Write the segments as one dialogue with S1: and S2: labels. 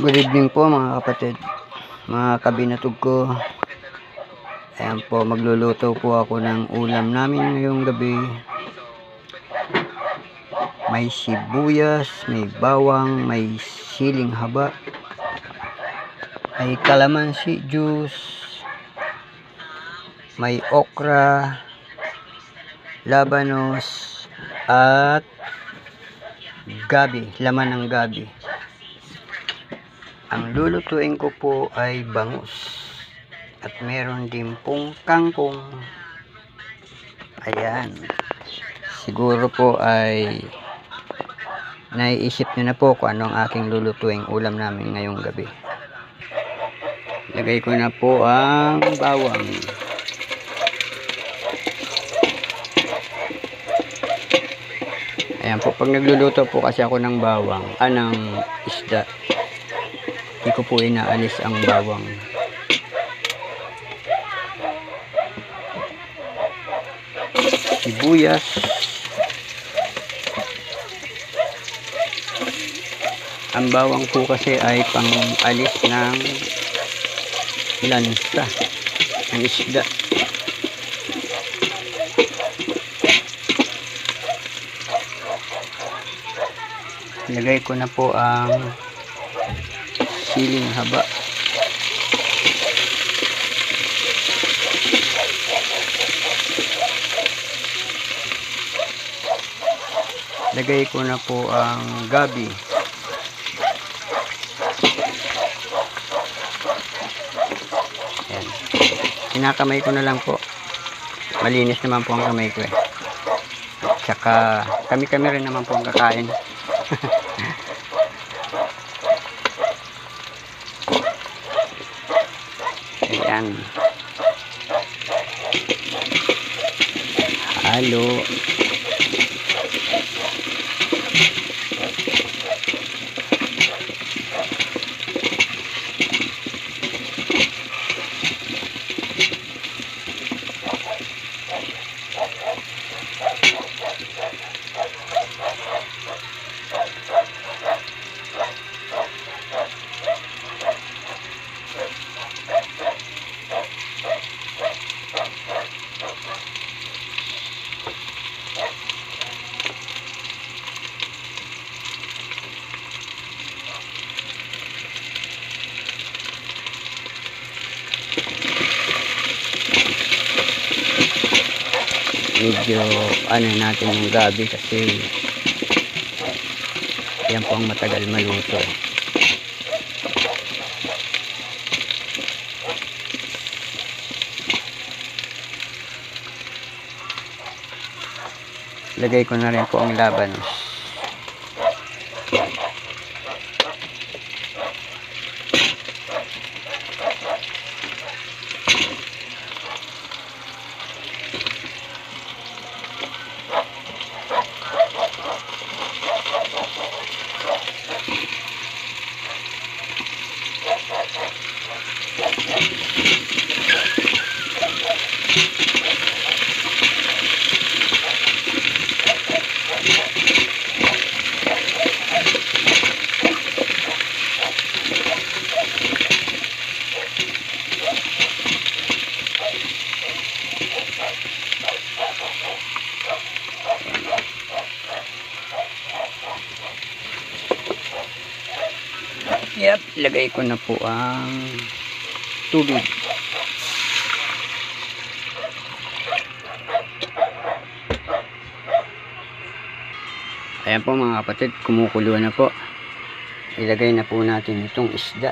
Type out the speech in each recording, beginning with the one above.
S1: Good evening po mga kapatid, mga kabinatog ko. Ayan po, magluluto po ako ng ulam namin ngayong gabi. May sibuyas, may bawang, may siling haba, may kalamansi juice, may okra, labanos, at gabi, laman ng gabi. Ang lulutuin ko po ay bangus. At meron din pong kangkong. Ayan. Siguro po ay naiisip nyo na po kung ano ang aking lulutuing ulam namin ngayong gabi. Lagay ko na po ang bawang. Ayan po, pag nagluluto po kasi ako ng bawang, anang isda, hindi ko po inaalis ang bawang. Sibuyas. Ang bawang po kasi ay pang-alis ng lansa ng isda. Lagay ko na po ang siling haba. Lagay ko na po ang gabi. Ayan. Kinakamay ko na lang po. Malinis naman po ang kamay ko eh. Tsaka kami-kami rin naman po ang kakain. Ayan. Halo. Medyo ano natin yung gabi kasi yan po ang matagal maluto. Lagay ko na rin po ang laban Yep, lagay ko na po ang tubig. Ayan po mga kapatid, kumukulo na po. Ilagay na po natin itong isda.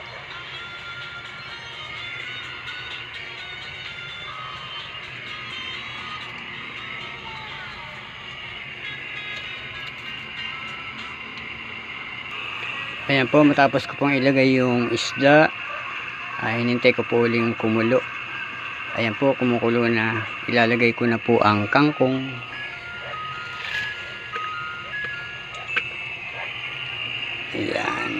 S1: Ayan po, matapos ko pong ilagay yung isda, ay hinintay ko po uling kumulo. Ayan po, kumukulo na. Ilalagay ko na po ang kangkong. Ayan.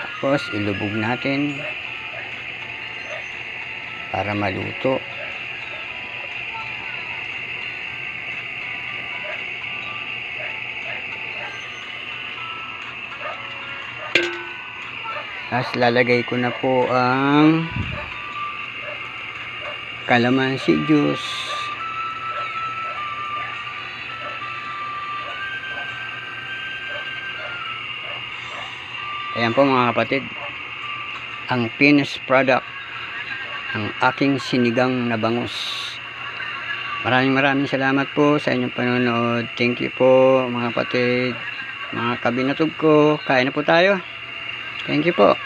S1: Tapos, ilubog natin para maluto. Tapos lalagay ko na po ang kalamansi juice. Ayan po mga kapatid. Ang finished product ng aking sinigang na bangus. Maraming maraming salamat po sa inyong panonood. Thank you po mga kapatid. Mga kabinatog ko. Kain na po tayo. Thank you po.